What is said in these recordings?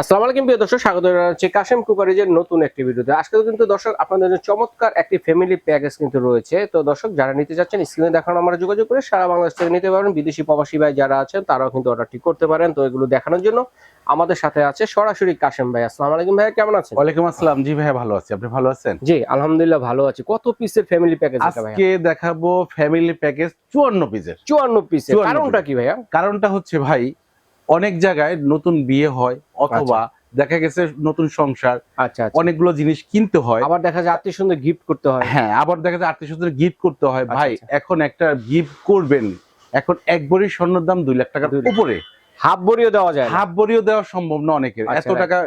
আসসালামু আলাইকুম প্রিয় দর্শক স্বাগত জানাচ্ছি কাশেম কুকারিজের নতুন একটি ভিডিওতে। আজকে কিন্তু দর্শক আপনাদের জন্য চমৎকার একটি ফ্যামিলি প্যাকেজ কিন্তু রয়েছে। তো দর্শক যারা নিতে যাচ্ছেন স্ক্রিনে দেখানো আমরা যোগাযোগ করে সারা বাংলাদেশ থেকে নিতে পারেন বিদেশি প্রবাসী ভাই যারা আছেন তারাও কিন্তু অর্ডারটি করতে পারেন। তো এগুলো দেখানোর জন্য আমাদের সাথে আছে সরাসরি কাশেম ভাই। আসসালামু আলাইকুম ভাই কেমন আছেন? ওয়ালাইকুম আসসালাম। জি ভাই ভালো আছি। আপনি ভালো আছেন? জি আলহামদুলিল্লাহ ভালো আছি। কত পিসের ফ্যামিলি প্যাকেজ আজকে দেখাবো ফ্যামিলি প্যাকেজ চুয়ান্ন পিসের চুয়ান্ন পিসের কারণটা কি ভাইয়া? কারণটা হচ্ছে ভাই অনেক জায়গায় নতুন বিয়ে হয় অথবা দেখা গেছে নতুন সংসার আচ্ছা আচ্ছা। অনেকগুলো জিনিস কিনতে হয়। আবার দেখা যায় আত্মীয় সুন্দর গিফট করতে হয়। হ্যাঁ আবার দেখা যায় আত্মীয় সুন্দর গিফট করতে হয়। আচ্ছা, ভাই আচ্ছা। এখন একটা গিফট করবেন। এখন এক ভরি স্বর্ণের দাম দুই লাখ টাকার উপরে। হাফ বড়িও দেওয়া যায় হাফ ভরিও দেওয়া সম্ভব না অনেকের। আচ্ছা, এত টাকা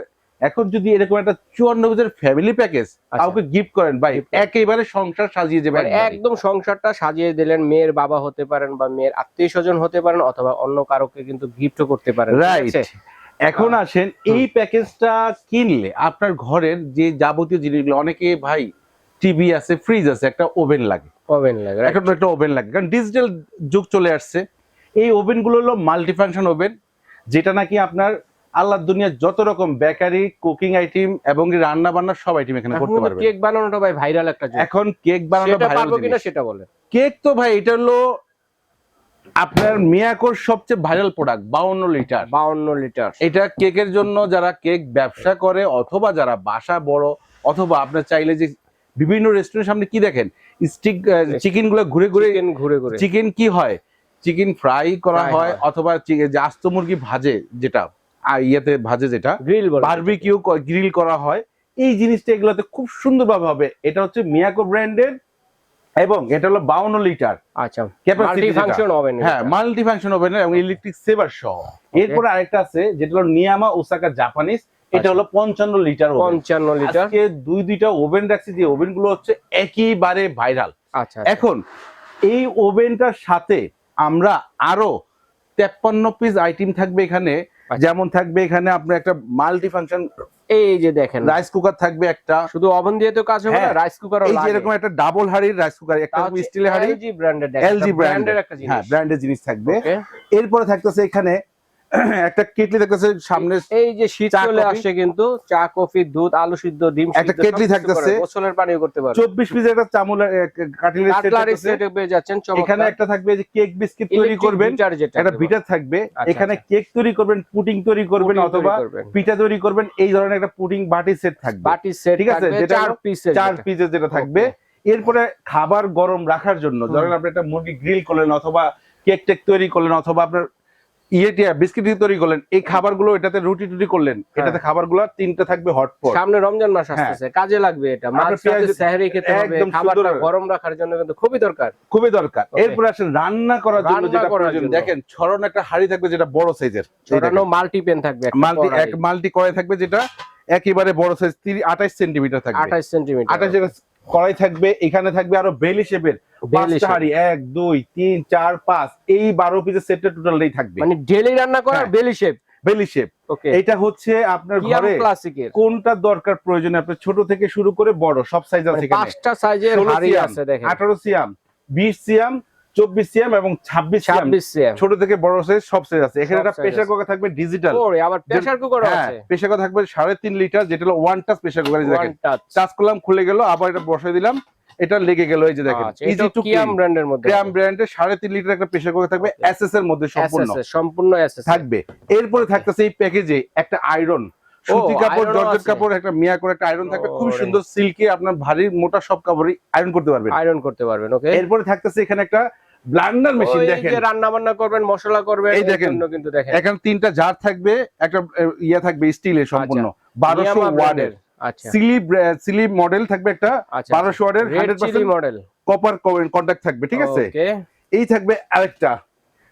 এখন যদি এরকম একটা চুয়ান্ন পিসের ফ্যামিলি প্যাকেজ। কাউকে গিফট করেন ভাই একেবারে সংসার সাজিয়ে যাবে মানে একদম সংসারটা সাজিয়ে দিলেন মেয়ের বাবা হতে পারেন বা মেয়ের আত্মীয় স্বজন হতে পারেন অথবা অন্য কারোকে কিন্তু গিফটও করতে পারেন রাইট এখন আসেন এই প্যাকেজটা কিনলে আপনার ঘরের যে যাবতীয় জিনিসগুলো অনেকে ভাই টিভি আছে ফ্রিজ আছে একটা ওভেন লাগে। ওভেন লাগে এখন তো একটা ওভেন লাগে কারণ ডিজিটাল যুগ চলে আসছে। এই ওভেনগুলো হলো মাল্টিফাংশন ওভেন যেটা নাকি আপনার আল্লাহ দুনিয়ার যত রকম বেকারি কুকিং আইটেম এবং রান্না বান্না সব আইটেম এখানে করতে পারবেন। কেক বানানোটা ভাই ভাইরাল একটা জিনিস। এখন কেক বানানো সেটা ভাইরাল পারব কিনা সেটা বলে কেক তো ভাই এটা হলো আপনার মিয়াকোর সবচেয়ে ভাইরাল প্রোডাক্ট বাউন্ন লিটার বাউন্ন লিটার এটা কেকের জন্য যারা কেক ব্যবসা করে অথবা যারা বাসা বড় অথবা আপনার চাইলে যে বিভিন্ন রেস্টুরেন্টের সামনে কি দেখেন? স্টিক চিকেনগুলো ঘুরে ঘুরে ঘুরে ঘুরে। চিকেন কি হয়? চিকেন ফ্রাই করা হয়। অথবা আস্ত মুরগি ভাজে যেটা। ইয়েতে ভাজে যেটা গ্রিল বারবিকিউ গ্রিল করা হয়। এই জিনিসটা এগুলোতে খুব সুন্দরভাবে হবে। এটা হচ্ছে মিয়াকো ব্র্যান্ডের এবং এটা হলো বাউন্ন লিটার। আচ্ছা যেটা। ফাংশন ওভেন হ্যাঁ মাল্টি ফাংশন ওভেন এবং ইলেকট্রিক সেভার সহ। এরপরে আরেকটা আছে যেটা হলো নিয়ামা ওসাকা জাপানিজ এটা আচ্ছা। হলো পঞ্চান্ন লিটার পঞ্চান্ন লিটার। আজকে দুই দুইটা ওভেন রাখছি। যে ওভেনগুলো হচ্ছে একেবারে ভাইরাল আচ্ছা এখন এই ওভেনটার সাথে আমরা আরও তেপ্পান্ন পিস আইটেম থাকবে এখানে। আচ্ছা। যেমন থাকবে এখানে আপনার একটা মাল্টি ফাংশন এই যে দেখেন। রাইস কুকার থাকবে একটা। শুধু ওভেন দিয়ে তো কাজ হবে না হ্যাঁ, রাইস কুকার এই যে এরকম একটা ডাবল হাড়ির রাইস কুকার একটা স্টিলের হাড়ি এলজি ব্র্যান্ডের এলজি ব্র্যান্ডের একটা জিনিস। হ্যাঁ ব্র্যান্ডের জিনিস থাকবে? এরপরে থাকতেছে এখানে একটা কেটলি থাকতেছে সামনে এই যে শীত চলে আসছে কিন্তু চা কফি দুধ আলু সিদ্ধ ডিম একটা কেটলি থাকতেছে। গোসলের পানিও করতে পারবে। চব্বিশ পিসের একটা চামুল কাটিলের সেট পেয়ে যাচ্ছেন এখানে একটা থাকবে যে কেক বিস্কিট তৈরি করবেন। একটা বিটার থাকবে। আচ্ছা, এখানে আচ্ছা। কেক তৈরি করবেন পুডিং তৈরি করবেন অথবা পিঠা তৈরি করবেন। এই ধরনের একটা পুডিং বাটি সেট থাকবে। বাটি সেট ঠিক আছে, যেটা চার পিসের চার পিসের যেটা থাকবে। এরপরে খাবার গরম রাখার জন্য ধরেন আপনি একটা মুরগি গ্রিল করলেন অথবা কেক টেক তৈরি করলেন অথবা আপনার বিস্কিট তৈরি করলেন এই খাবারগুলো এটাতে রুটি টুটি করলেন এটাতে খাবারগুলো তিনটা থাকবে হটপট সামনে রমজান মাস। কাজে লাগবে এটা মাছ পেঁয়াজ- খেতে হবে খাবারটা গরম রাখার জন্য কিন্তু খুবই দরকার। খুবই দরকার। Okay. আসেন রান্না করার জন্য যেটা প্রয়োজন। দেখেন ছড়ন একটা হাড়ি থাকবে যেটা বড় সাইজের। ছড়ানো মাল্টি পেন থাকবে মাল্টি এক মাল্টি কড়াই থাকবে যেটা একেবারে বড় সাইজ আঠাশ সেন্টিমিটার থাকবে। আঠাশ সেন্টিমিটার আঠাশ কড়াই থাকবে এখানে থাকবে আরও বেলি শেপের। হাড়ি এক দুই তিন চার পাঁচ এই বারো পিসের সেটটা টোটালটাই থাকবে। মানে ডেলি রান্না করার। বেলি শেপ বেলি শেপ এটা হচ্ছে আপনার ঘরে কোনটা দরকার প্রয়োজন? আপনার ছোট থেকে শুরু করে বড় সব সাইজ আছে পাঁচটা সাইজের হাড়ি আছে দেখেন। আঠারো সিয়াম বিশ সিয়াম চব্বিশ সিয়াম এবং ছাব্বিশ ছাব্বিশ সিএম ছোট থেকে বড় সাইজ সব সাইজ আছে। এখানে একটা প্রেসার কুকার থাকবে ডিজিটাল আবার প্রেসার কুকার আছে। প্রেসার কুকার থাকবে সাড়ে তিন লিটার যেটা হলো one touch pressure cooker touch করলাম খুলে গেল আবার এটা বসে দিলাম। এটা লেগে গেল এই যে দেখেন আচ্ছা ইজি টু কিয়াম ব্র্যান্ডের মধ্যে ক্রাম ব্র্যান্ডের সাড়ে তিন লিটার একটা প্রেসার কুকার থাকবে. এসএস এর মধ্যে সম্পূর্ণ। সম্পূর্ণ এসএস থাকবে। এরপরে থাকতেছে এই প্যাকেজে একটা আয়রন সুতি কাপড় জর্জেট কাপড় একটা মিয়া করে একটা আয়রন থাকবে। খুব। সুন্দর সিল্কি আপনার ভারী মোটা সব কাপড়ই আয়রন করতে পারবেন। আয়রন করতে পারবেন ওকে এরপরে থাকতেছে এখানে একটা ব্লান্ডার মেশিন দেখেন। যে রান্না বান্না করবেন মশলা করবেন এই দেখেন। কিন্তু দেখেন। এখানে তিনটা জার থাকবে একটা ইয়ে থাকবে স্টিলের সম্পূর্ণ। বারোশো নিয়ামা ওয়ার্ডের ব্র্যান্ডের আচ্ছা সিলি সিলি মডেল থাকবে একটা আচ্ছা বারোশো ওয়ার্ডের হান্ড্রেড চিলি মডেল কপার কন্ট্যাক্ট থাকবে ঠিক আছে? এই থাকবে আরেকটা।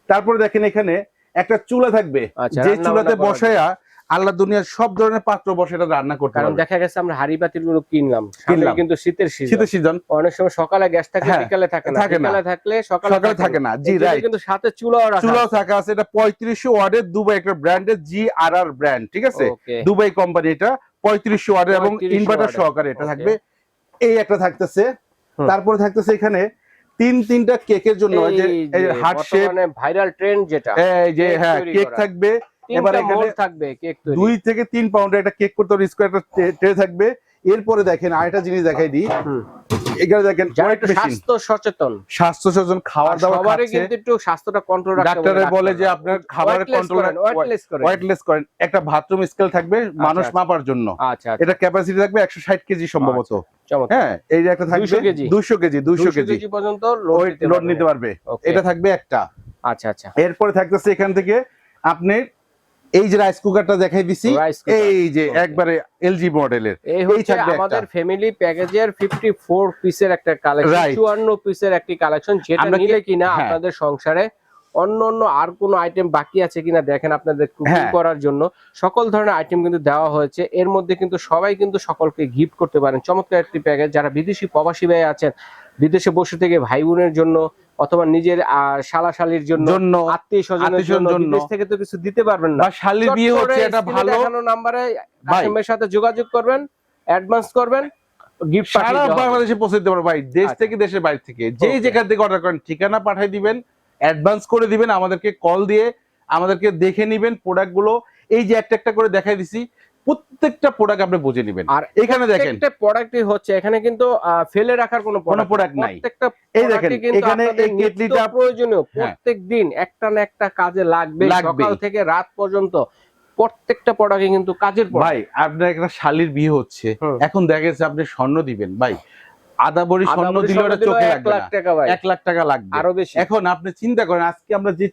তারপরে দেখেন এখানে একটা চুলা থাকবে। আচ্ছা, যে চুলাতে বসায়া আল্লাহ দুনিয়ার সব ধরনের পাত্র বসে এটা রান্না করতে কারণ দেখা গেছে আমরা হাড়ি পাতিলগুলো কিনলাম কিনলাম। কিন্তু শীতের সিজন শীতের সিজন অনেক সময় সকালে গ্যাস থাকে হ্যাঁ, বিকালে থাকে না। বিকালে থাকলে সকালে সকালে থাকে না। জি রাইট কিন্তু সাথে চুলাও রাখা চুলাও থাকা আছে। এটা পঁয়ত্রিশশো ওয়ার্ডের দুবাই একটা ব্র্যান্ডের জি আর আর ব্র্যান্ড ঠিক আছে? দুবাই কোম্পানি এটা। পঁয়ত্রিশশো ওয়ার্ডের এবং 3500 ইনভার্টার সহকারে এটা থাকবে। এই একটা থাকতেছে। তারপর থাকতেছে এখানে তিন তিনটা কেকের জন্য যে হার্ট শেপ ভাইরাল ট্রেন্ড যেটা এই যে হ্যাঁ কেক। থাকবে। এবার এখানে থাকবে কেক দুই থেকে তিন পাউন্ডের একটা কেক করতে হবে স্কোয়ার একটা ট্রে থাকবে। এরপরে দেখেন আরেকটা জিনিস দেখাই দিই। এখানে দেখেন স্বাস্থ্য সচেতন। স্বাস্থ্য সচেতন খাওয়ার আর সবারই কিন্তু একটু স্বাস্থ্যটা কন্ট্রোল রাখতে ডাক্তারে বলে যে আপনার খাবারের কন্ট্রোল ওয়েটলেস করেন একটা বাথরুম স্কেল থাকবে মানুষ আচ্ছা। মাপার জন্য। আচ্ছা আচ্ছা। এটা ক্যাপাসিটি থাকবে একশো ষাট কেজি সম্ভবত। হ্যাঁ এই একটা থাকবে 200 কেজি। দুশো কেজি 200 কেজি। কেজি পর্যন্ত লোড নিতে পারবে। এটা থাকবে একটা। আচ্ছা আচ্ছা। এরপরে থাকতেছে এখান থেকে আপনি এই যে রাইস কুকারটা দেখাই দিছি এই যে একবারে এলজি মডেলের এই হচ্ছে আমাদের ফ্যামিলি প্যাকেজের 54 পিসের একটা কালেকশন Right. 54 পিসের একটি কালেকশন যেটা নিলে কিনা হ্যাঁ। আপনাদের সংসারে অন্য অন্য আর কোনো আইটেম বাকি আছে কিনা দেখেন আপনাদের কুকিং হ্যাঁ। করার জন্য। সকল ধরনের আইটেম কিন্তু দেওয়া হয়েছে। এর মধ্যে কিন্তু সবাই কিন্তু সকলকে গিফট করতে পারেন। চমৎকার একটি প্যাকেজ যারা বিদেশি প্রবাসী ভাই আছেন বিদেশে বসে থেকে ভাই বোনের জন্য অথবা নিজের আহ, শালাশালির জন্য আত্মীয় স্বজনের জন্য। বিদেশ থেকে তো কিছু দিতে পারবেন না শালির বিয়ে হচ্ছে এটা ভালো দেখানো নাম্বারে। কাসিমের সাথে যোগাযোগ করবেন অ্যাডভান্স করবেন গিফট সারা পাঠিয়ে দেওয়া হবে। বাংলাদেশে পৌঁছে দিতে পারো ভাই দেশ। থেকে দেশের বাইরে থেকে যে Okay. যেখান থেকে অর্ডার করেন ঠিকানা পাঠিয়ে দিবেন অ্যাডভান্স করে দিবেন আমাদেরকে কল দিয়ে আমাদেরকে দেখে নিবেন প্রোডাক্টগুলো এই যে একটা একটা করে দেখাই দিছি প্রত্যেকটা প্রোডাক্ট আপনি বুঝে নেবেন। আর এখানে দেখেন। প্রত্যেকটা প্রোডাক্টই হচ্ছে এখানে কিন্তু ফেলে রাখার কোনো কোনো প্রোডাক্ট নাই। প্রত্যেকটা এই দেখেন, এখানে এই কেটলিটা প্রয়োজনীয়। হ্যাঁ। প্রত্যেক দিন একটা না একটা কাজে লাগবে। সকাল থেকে রাত পর্যন্ত প্রত্যেকটা প্রোডাক্টই কিন্তু কাজের ভাই আপনার একটা শালির বিয়ে হচ্ছে। এখন দেখা গেছে আপনি স্বর্ণ দিবেন। ভাই আদা বড়ি স্বর্ণ দিলে ওটা চোখে লাগবে লাখ টাকা ভাই। এক লাখ টাকা লাগবে। আরও বেশি। এখন আপনি চিন্তা করেন আজকে আমরা যে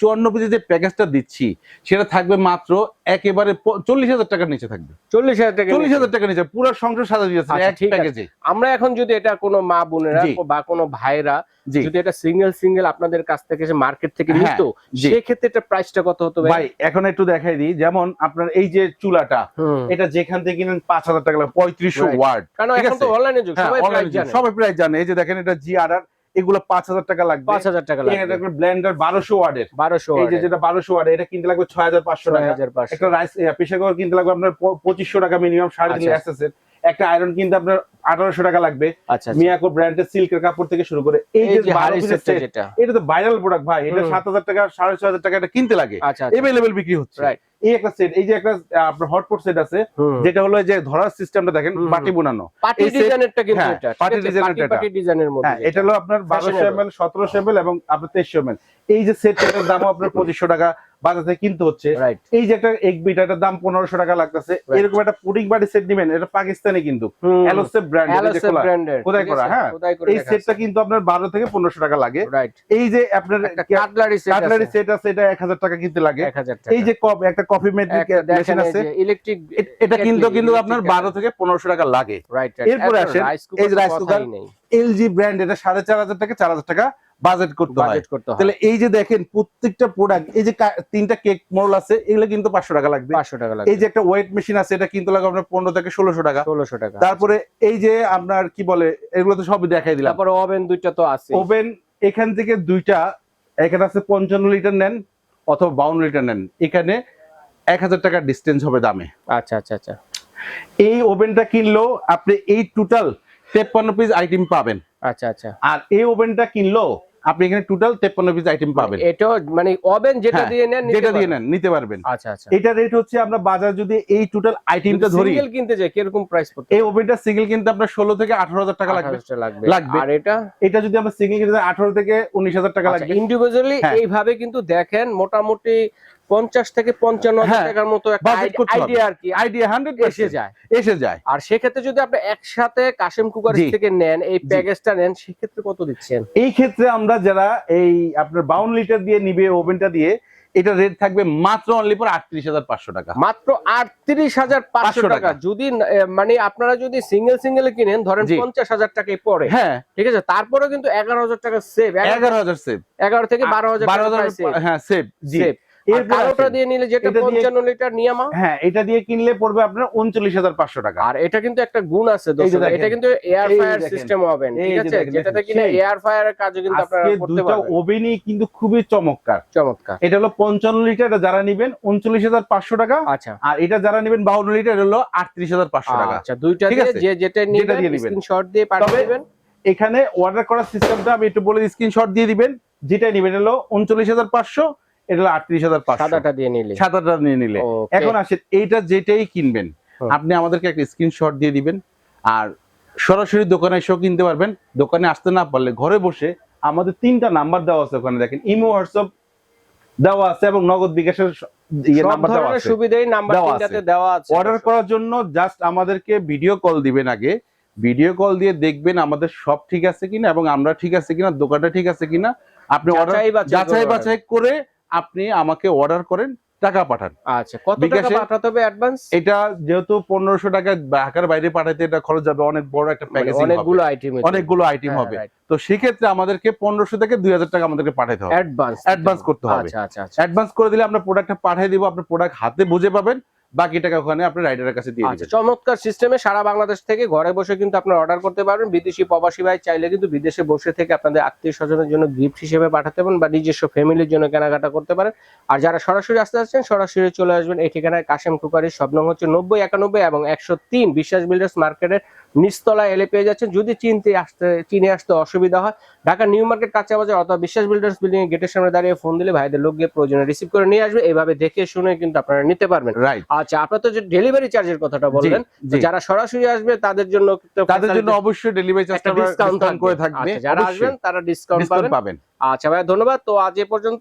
চুয়ান্ন পিসের যে প্যাকেজটা দিচ্ছি সেটা থাকবে মাত্র একেবারে চল্লিশ হাজার টাকার নিচে থাকবে। চল্লিশ হাজার টাকা চল্লিশ হাজার টাকা নিচে পুরো সংসার সাজা দিয়েছে আচ্ছা। প্যাকেজে। আমরা এখন যদি এটা কোনো মা বোনেরা বা কোনো ভাইরা যদি এটা সিঙ্গেল সিঙ্গেল আপনাদের কাছ থেকে মার্কেট থেকে হ্যাঁ, নিত। সেক্ষেত্রে এটা প্রাইসটা কত হতো ভাই? এখন একটু দেখাই দিই। যেমন আপনার এই যে চুলাটা। এটা যেখান থেকে কিনেন পাঁচ হাজার টাকা পঁয়ত্রিশশো. ওয়ার্ড কারণ এখন তো অনলাইনে হ্যাঁ, সবাই প্রাইস জানে। এই যে দেখেন এটা জি আর এগুলো পাঁচ হাজার টাকা লাগবে। পাঁচ হাজার টাকা লাগবে। ব্লেন্ডার বারোশো ওয়ার্ডের। বারোশো এই যে যেটা বারোশো ওয়ার্ড এটা কিনতে লাগবে ছয় হাজার পাঁচশো টাকা। একটা রাইস প্রেশার কিনতে লাগবে আপনার পঁচিশশো টাকা মিনিমাম সাড়ে তিন আচ্ছা। একটা আয়রন কিনতে আপনার আঠারোশো টাকা লাগবে। আচ্ছা আচ্ছা। মিয়াকো ব্র্যান্ডের সিল্কের কাপড় থেকে শুরু করে। এই যে এটা তো ভাইরাল প্রোডাক্ট ভাই। এটা সাত হাজার টাকা সাড়ে ছয় হাজার টাকা এটা কিনতে লাগে। আচ্ছা আচ্ছা। এভেলেবেল বিক্রি হচ্ছে। Right. এই একটা সেট এই যে একটা আপনার হটপট সেট আছে যেটা হলো যে ধরার সিস্টেমটা দেখেন বাটি বোনানো। পার্টি ডিজাইনেরটা কিন্তু হ্যাঁ, এটা? পার্টি এটা। পার্টি ডিজাইনের মধ্যে হ্যাঁ এটা হলো আপনার বারোশো Fashionable. এম এল সতেরোশো এম এল এবং আপনার তেইশশো এম এল এই যে সেটটার দামও আপনার পঁচিশশো টাকা বাজার থেকে কিনতে হচ্ছে। এই যে একটা এক বিট এটার দাম পনেরোশো টাকা লাগতেছে। এরকম একটা পুডিং বাড়ি সেট নিবেন এটা পাকিস্তানি কিন্তু। অ্যালোসেপ ব্র্যান্ড অ্যালোসেপ ব্র্যান্ডের খোদাই করা, হ্যাঁ। এই সেটটা কিন্তু আপনার বারো থেকে পনেরোশো টাকা লাগে। এই যে আপনার কাটলারি সেট আছে। এটা এক হাজার টাকা কিনতে লাগে। 1000 টাকা। এই যে কপ একটা কফি মেট্রিক মেশিন আছে। ইলেকট্রিক এটা কিন্তু কিন্তু আপনার বারো থেকে পনেরোশো টাকা লাগে। রাইট এরপরে আসেন, এই rice cooker, এলজি ব্র্যান্ড এটা সাড়ে চার হাজার টাকা বাজেট করতে হয়। তাহলে এই যে দেখেন প্রত্যেকটা প্রোডাক্ট এই যে তিনটা কেক মোল আছে এগুলো কিন্তু পাঁচশো টাকা লাগবে। 500 টাকা লাগে এই যে একটা ওয়েট মেশিন আছে এটা কিন্তু লাগবে আপনার পনেরো থেকে ষোলোশো টাকা। 1600 টাকা। তারপরে এই যে আপনার কি বলে এগুলো তো সবই দেখাই দিলাম। তারপর ওভেন দুইটা তো আছে। ওভেন এখান থেকে দুইটা এখানে আছে পঞ্চান্ন লিটার নেন অথবা বাউন্ন লিটার নেন। এখানে এক হাজার টাকার ডিস্টেন্স হবে দামে। আচ্ছা আচ্ছা আচ্ছা। এই ওভেনটা কিনলেও আপনি এই টোটাল তেপ্পান্ন পিস আইটেম পাবেন। আচ্ছা আচ্ছা। আর এই ওভেনটা কিনলেও আপনি এখানে টোটাল তেপ্পান্ন পিস আইটেম পাবেন। এটা মানে ওভেন যেটা হ্যাঁ, দিয়ে নেন যেটা দিয়ে নেন নিতে পারবেন। আচ্ছা আচ্ছা। এটা রেট হচ্ছে আমরা বাজার যদি এই টোটাল আইটেমটা ধরি সিঙ্গেল কিনতে যাই কীরকম প্রাইস পড়তে এই ওভেনটা সিঙ্গেল কিনতে আপনার ষোলো থেকে আঠারো হাজার টাকা লাগবে। লাগবে। লাগবে। আর এটা? এটা যদি আমরা সিঙ্গেল কিনতে আঠারো থেকে উনিশ হাজার টাকা লাগবে। ইন্ডিভিজুয়ালি। এইভাবে কিন্তু দেখেন মোটামুটি পঞ্চাশ থেকে পঞ্চান্ন হ্যাঁ, টাকার মতো একটা। আইডিয়া আর কি আইডিয়া হান্ড্রেড এসে যায় এসে যায়। আর সেক্ষেত্রে যদি আপনি একসাথে কাশেম কুকার থেকে নেন এই প্যাকেজটা নেন সেক্ষেত্রে কত দিচ্ছেন? এই ক্ষেত্রে আমরা যারা এই আপনার বাউন লিটার দিয়ে নিবে ওভেনটা দিয়ে এটা রেট থাকবে মাত্র অনলি পর আটত্রিশ হাজার পাঁচশো টাকা। মাত্র আটত্রিশ হাজার পাঁচশো টাকা। যদি মানে আপনারা যদি সিঙ্গেল সিঙ্গেল কিনেন ধরেন পঞ্চাশ হাজার টাকায় পড়ে। হ্যাঁ। ঠিক আছে? তারপরে কিন্তু এগারো হাজার টাকা সেভ এগারো হাজার সেভ এগারো থেকে বারো হাজার বারো হাজার হ্যাঁ সেভ এরপর কালোটা আসেন। দিয়ে নিলে যেটা এটা দিয়ে- পঞ্চান্ন লিটার নিয়ামা? হ্যাঁ এটা দিয়ে কিনলে পড়বে আপনার উনচল্লিশ হাজার পাঁচশো টাকা। আর এটা কিন্তু একটা গুণ আছে এটা কিন্তু এয়ার ফায়ার সিস্টেম হবে ঠিক আছে? যেটাতে কিনা এয়ার ফায়ারের কাজও কিন্তু আপনারা আজকে করতে দুটো ওভেনই কিন্তু খুবই চমৎকার। চমৎকার। এটা হলো পঞ্চান্ন লিটার যারা নিবেন উনচল্লিশ হাজার পাঁচশো টাকা আচ্ছা। আর এটা যারা নিবেন বাউন্ন লিটার হলো আটত্রিশ হাজার পাঁচশো টাকা। আচ্ছা দুইটা ঠিক দিয়ে আছে? যে যেটা নিবেন দিয়ে নিবেন। স্ক্রিনশট দিয়ে পাঠিয়ে দিবেন। এখানে অর্ডার করার সিস্টেমটা আমি একটু বলে স্ক্রিনশট দিয়ে দিবেন। যেটা নিবেন হলো উনচল্লিশ হাজার পাঁচশো এটা হলো আটত্রিশ হাজার সাদাটা দিয়ে নিলে। সাদাটা নিয়ে নিলে। এখন আসেন এইটা যেটাই কিনবেন আপনি আমাদেরকে একটা স্ক্রিনশট দিয়ে দিবেন আর সরাসরি দোকানে এসেও কিনতে পারবেন। দোকানে আসতে না পারলে ঘরে বসে আমাদের তিনটা নাম্বার দেওয়া আছে ওখানে দেখেন ইমো হোয়াটসঅ্যাপ দেওয়া আছে এবং নগদ বিকাশের স- ইয়ে সুবিধাই নাম্বার। দেওয়া আছে। অর্ডার করার জন্য জাস্ট আমাদেরকে ভিডিও কল দিবেন আগে। ভিডিও কল দিয়ে দেখবেন আমাদের সব ঠিক আছে কিনা এবং আমরা ঠিক আছে কিনা দোকানটা ঠিক আছে কিনা। আপনি অর্ডার যাচাই বাছাই করে আপনি আমাকে অর্ডার করেন টাকা পাঠান। আচ্ছা কত টাকা পাঠাতে হবে অ্যাডভান্স এটা যেহেতু পনেরোশো টাকা ঢাকার বাইরে পাঠাতে এটা খরচ যাবে অনেক বড় একটা প্যাকেজ অনেকগুলো আইটেম অনেকগুলো আইটেম হবে। তো সেক্ষেত্রে আমাদেরকে পনেরোশো থেকে দুই হাজার টাকা আমাদেরকে পাঠাতে হবে। অ্যাডভান্স অ্যাডভান্স করতে হবে। আচ্ছা আচ্ছা আচ্ছা। অ্যাডভান্স করে দিলে আমরা প্রোডাক্টটা পাঠিয়ে দিব আপনার প্রোডাক্ট হাতে বুঝে পাবেন। বাকি টাকা ওখানে আপনি রাইডারের কাছে দিয়ে আচ্ছা দিবেন। চমৎকার সিস্টেমে সারা বাংলাদেশ থেকে ঘরে বসে কিন্তু আপনারা অর্ডার করতে পারবেন। বিদেশি প্রবাসী ভাই চাইলে কিন্তু বিদেশে বসে থেকে আপনাদের আত্মীয় স্বজনের জন্য গিফট হিসেবে পাঠাতে পারেন বা নিজস্ব ফ্যামিলির জন্য কেনাকাটা করতে পারেন। আর যারা সরাসরি আসতে আসছেন সরাসরি চলে আসবেন। এই ঠিকানায় কাশেম কুকারি সব নং হচ্ছে নব্বই একানব্বই এবং একশো তিন বিশ্বাস বিল্ডার্স মার্কেটের নিচতলায় এলে পেয়ে যাচ্ছেন। যদি চিনতে আসতে চিনে আসতে অসুবিধা হয় ঢাকা নিউ মার্কেট কাঁচা বাজার অথবা বিশ্বাস বিল্ডার্স বিল্ডিং এর গেটের সামনে দাঁড়িয়ে ফোন দিলে ভাইদের লোক গিয়ে প্রয়োজনে রিসিভ করে নিয়ে আসবে। এইভাবে দেখে শুনে কিন্তু আপনারা নিতে পারবেন। রাইট আচ্ছা আপনার তো যে ডেলিভারি চার্জের কথাটা বললেন যারা সরাসরি আসবে তাদের জন্য তাদের জন্য অবশ্যই ডেলিভারি চার্জটা ডিসকাউন্ট করে থাকবে। আচ্ছা, যারা আসবেন তারা ডিসকাউন্ট পাবেন। আচ্ছা ভাই ধন্যবাদ। তো আজ এ পর্যন্ত